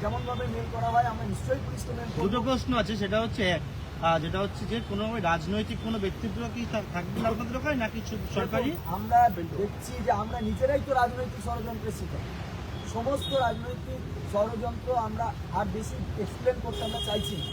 যেমনভাবে মেল করা হয় আমরা নিশ্চয়ই দুটো প্রশ্ন আছে সেটা হচ্ছে এক, যেটা হচ্ছে যে কোনো রাজনৈতিক কোনো ব্যক্তিত্ব কি থাকবে আপনাদের ওখানে নাকি সরকারি? আমরা দেখছি যে আমরা নিজেরাই তো রাজনৈতিক ষড়যন্ত্রের শিকার। সমস্ত রাজনৈতিক ষড়যন্ত্র আমরা আর বেশি এক্সপ্লেন করতে আমরা চাইছি না।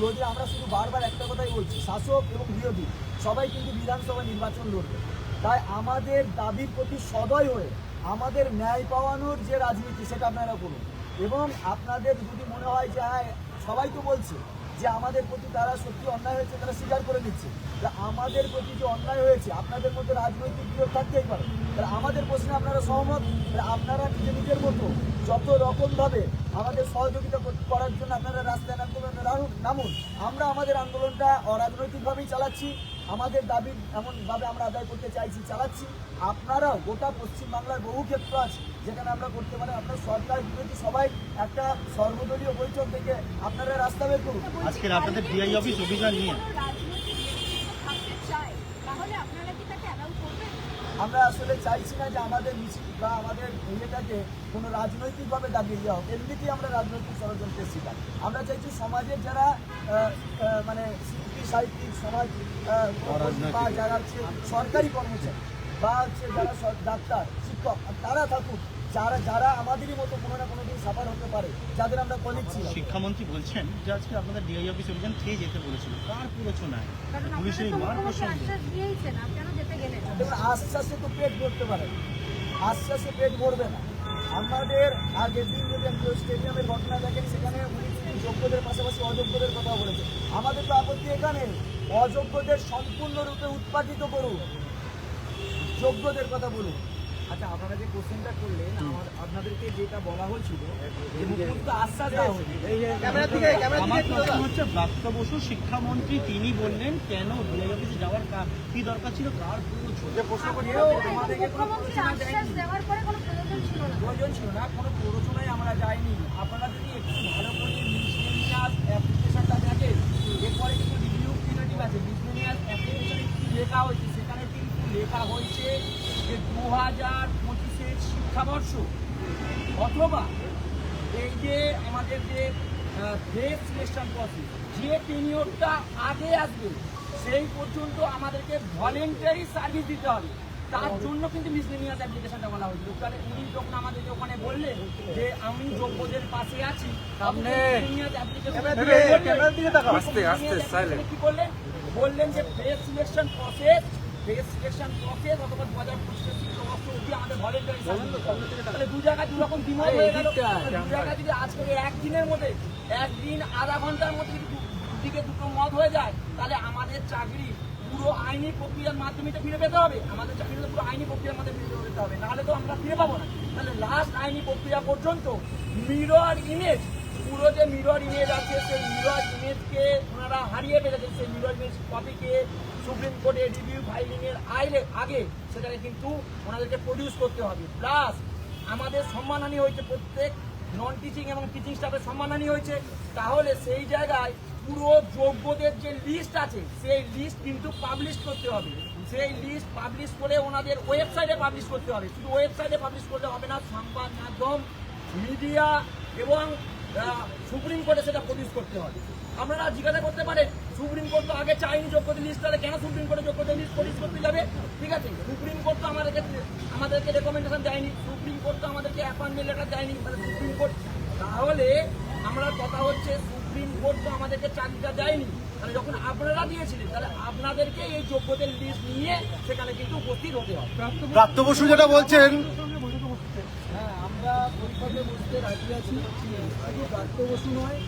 যদি আমরা শুধু বারবার একটা কথাই বলছি শাসক এবং বিরোধী সবাই কিন্তু বিধানসভা নির্বাচন লড়বে। তাই আমাদের দাবির প্রতি সদয় হয়ে আমাদের ন্যায় পাওয়ানোর যে রাজনীতি সেটা আপনারা করুন। এবং আপনাদের যদি মনে হয় যে হ্যাঁ সবাই তো বলছে যে আমাদের প্রতি তারা সত্যি অন্যায় হয়েছে, তারা স্বীকার করে নিচ্ছে। তা আমাদের প্রতি যে অন্যায় হয়েছে, আপনাদের মধ্যে রাজনৈতিক বিরোধ থাকতেই পারে। তাহলে আমাদের প্রশ্নে আপনারা সহমত? আপনারা নিজে নিজের যত রকমভাবে আমাদের সহযোগিতা কর- করার জন্য আপনারা রাস্তায় আন্দোলনে নামুন- আমরা আমাদের আন্দোলনটা অরাজনৈতিকভাবেই চালাচ্ছি। আমাদের দাবি এমনভাবে আমরা আদায় করতে চাইছি, চালাচ্ছি। আপনারাও গোটা পশ্চিমবাংলার বহু ক্ষেত্র আছে যেখানে আমরা করতে পারি। আপনার সরকার বিরোধী সবাই একটা সর্বদলীয় বৈঠক থেকে আপনারা রাস্তা বের করুন। আজকের আপনাদের অফিস অভিযান নিয়ে তাহলে আপনারা কি তাকে অ্যালাউ করবেন আমরা আসলে চাইছি না যে আমাদের মিছিল বা আমাদের ইয়েটাকে কোনো রাজনৈতিকভাবে দাবিয়ে দেওয়া হোক। এমনিতেই আমরা রাজনৈতিক ষড়যন্ত্রের শিকার। আমরা চাইছি সমাজের যারা মানে শিল্পী সাহিত্যিক সমাজ বা যারা হচ্ছে সরকারি কর্মচারী বা হচ্ছে যারা ডাক্তার শিক্ষক তারা থাকুক। যারা যারা আমাদেরই মতো কোনো না কোনো দিন সাফার হতে পারে যাদের আমরা কলিগ শিক্ষামন্ত্রী বলছেন যে আজকে আপনাদের ডিআই অফিস অভিযান খেয়ে যেতে বলেছিল? কার প্ররোচনায় কারণ পুলিশের মার প্রসঙ্গে আস্তে আশ্বাসে তো পেট ভরতে পারে না। আস্তে পেট ভরবে না। আমাদের আগের দিন যদি আপনি স্টেডিয়ামের ঘটনা দেখেন, সেখানে উনি যোগ্যদের পাশাপাশি অযোগ্যদের কথা বলেছে আমাদের তো আপত্তি এখানে। অযোগ্যদের সম্পূর্ণরূপে উৎপাদিত করুন। যোগ্যদের কথা বলুন। আচ্ছা আপনারা যে কোশ্চেনটা করলেন আমার আপনাদেরকে যেটা বলা হয়েছিল যে মুখ্যমন্ত্রী আশ্বাস দেওয়া আমার প্রশ্ন হচ্ছে ব্রাত্য বসু শিক্ষামন্ত্রী তিনি বললেন কেন ডিআই অফিসে যাওয়ার কা- কি দরকার ছিল? কার প্রয়োজন? ছিল না। প্রয়োজন ছিল না কোনো প্ররোচনায় আমরা যাইনি। আপনারা যদি একটু ভালো করে মিসলেনিয়াস অ্যাপ্লিকেশনটা দেখেন এরপরে কিন্তু রিভিউ আছে। মিসলেনিয়াস অ্যাপ্লিকেশনে কি লেখা হয়েছে লেখা হয়েছে যে দু হাজার পঁচিশের শিক্ষাবর্ষ অথবা এই যে আমাদের যে ফেস সিলেকশন প্রসেস যে টেনিওরটা আগে আসবে সেই পর্যন্ত আমাদেরকে ভলেন্টারি সার্ভিস দিতে হবে। তার জন্য কিন্তু মিসলেনিয়াস অ্যাপ্লিকেশনটা বলা হয়েছিল। তাহলে উনি যখন আমাদেরকে ওখানে বললেন যে আমি যোগ্যদের পাশে আছি কি করলেন বললেন যে face selection process face process অথবা দু হাজার পঁচিশের শিক্ষাবর্ষ অব্দি আমাদের ভলেন্টারি তাহলে দু জায়গায় দু রকম হয়ে গেল। দু জায়গায় যদি আজকে একদিনের মধ্যে একদিন আধা ঘণ্টার মধ্যে যদি দুটো মত হয়ে যায় তাহলে আমাদের চাকরি পুরো আইনি প্রক্রিয়ার মাধ্যমে তো ফিরে পেতে হবে। আমাদের চাকরি পুরো আইনি প্রক্রিয়ার মধ্যে ফিরে পেতে হবে। নাহলে তো আমরা ফিরে পাবো না। তাহলে লাস্ট আইনি প্রক্রিয়া পর্যন্ত মিরর ইমেজ পুরো যে মিরর ইমেজ আছে, সেই মিরর ইমেজকে ওনারা হারিয়ে ফেলেছেন। সেই মিরর ইমেজ কপিকে সুপ্রিম কোর্টে রিভিউ ফাইলিং এর আইলে আগে সেটাকে কিন্তু ওনাদেরকে প্রডিউস করতে হবে। প্লাস আমাদের সম্মানহানি হয়েছে প্রত্যেক নন টিচিং এবং টিচিং স্টাফের সম্মানহানি হয়েছে। তাহলে সেই জায়গায় পুরো যোগ্যদের যে লিস্ট আছে, সেই লিস্ট কিন্তু পাবলিশ করতে হবে। সেই লিস্ট পাবলিশ করে ওনাদের ওয়েবসাইটে পাবলিশ করতে হবে। শুধু ওয়েবসাইটে পাবলিশ করলে হবে না সংবাদ মাধ্যম মিডিয়া এবং সুপ্রিম কোর্টে সেটা প্রডিউস করতে হবে আপনারা জিজ্ঞাসা করতে পারেন, সুপ্রিম কোর্ট তো আগে চাইনি যোগ্যতা লিস্ট তাহলে কেন সুপ্রিম কোর্টে যোগ্যতা লিস্ট প্রডিউস করতে যাবে? ঠিক আছে, সুপ্রিম কোর্ট তো আমাদেরকে আমাদেরকে রেকমেন্ডেশন দেয়নি, সুপ্রিম কোর্ট তো আমাদেরকে অ্যাপয়েন্টমেন্ট লেটার দেয়নি, তাহলে সুপ্রিম কোর্ট, তাহলে আমরা কথা হচ্ছে, সুপ্রিম কোর্ট তো আমাদেরকে চাকরিটা দেয়নি। তাহলে যখন আপনারা দিয়েছিলেন, তাহলে আপনাদেরকে এই যোগ্যদের লিস্ট নিয়ে সেখানে কিন্তু উপস্থিত হতে হবে। প্রাপ্ত বসু যেটা বলছেন হ্যাঁ বৈঠকে বসতে রাজি আছি। শুধু বসু নয়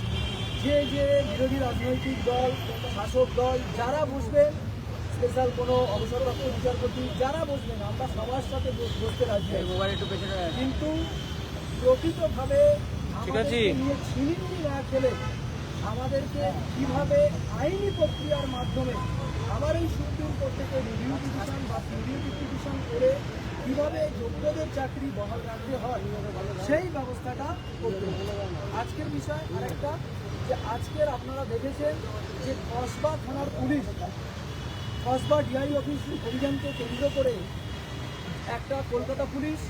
যে যে বিরোধী রাজনৈতিক দল শাসক দল যারা বসবেন স্পেশাল কোনো অবসরপ্রাপ্ত বিচারপতি যারা বসবেন আমরা সবার সাথে বস- বসতে রাজি আছি। কিন্তু প্রকৃতভাবে নিয়ে ছিনিমিনি না খেলে আমাদেরকে কীভাবে আইনি প্রক্রিয়ার মাধ্যমে আবার এই সুপ্রিম কোর্ট থেকে রিভিউ পিটিশন বা রিভিউ পিটিশন করে কীভাবে যোগ্যদের চাকরি বহাল রাখতে হয় সেই ব্যবস্থাটা করতে আজকের বিষয় আরেকটা যে আজকের আপনারা দেখেছেন যে কসবা থানার পুলিশ কসবা ডিআই অফিস অভিযানকে কেন্দ্র করে একটা কলকাতা পুলিশ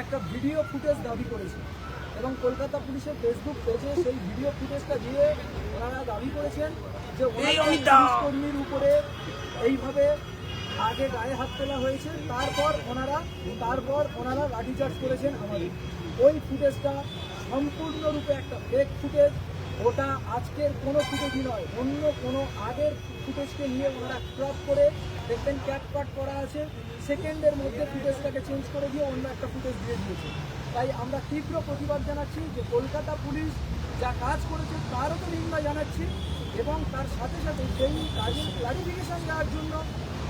একটা ভিডিও ফুটেজ দাবি করেছে। এবং কলকাতা পুলিশের ফেসবুক পেজে সেই ভিডিও ফুটেজটা দিয়ে ওনারা দাবি করেছেন যে পুলিশ কর্মীর উপরে এইভাবে আগে গায়ে হাত তোলা হয়েছে, তারপর ওনারা তারপর ওনারা লাঠিচার্জ করেছেন আমাদের। ওই ফুটেজটা সম্পূর্ণরূপে একটা ফেক ফুটেজ। ওটা আজকের কোনো ফুটেজই নয়, অন্য কোনো আগের ফুটেজকে নিয়ে ওনারা ক্রপ করে দেখবেন ক্যাট কাট করা আছে। সেকেন্ডের মধ্যে ফুটেজটাকে চেঞ্জ করে দিয়ে অন্য একটা ফুটেজ দিয়ে দিয়েছে। তাই আমরা তীব্র প্রতিবাদ জানাচ্ছি যে কলকাতা পুলিশ যা কাজ করেছে তারও তো নিন্দা জানাচ্ছি এবং তার সাথে সাথে সেই কাজের ক্লারিফিকেশন দেওয়ার জন্য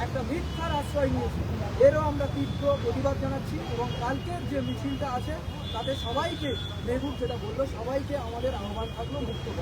একটা মিথ্যার আশ্রয় নিয়েছে এরও আমরা তীব্র প্রতিবাদ জানাচ্ছি এবং কালকের যে মিছিলটা আছে, তাতে সবাইকে মেহুর যেটা বলল, সবাইকে আমাদের আহ্বান থাকল মুক্ত।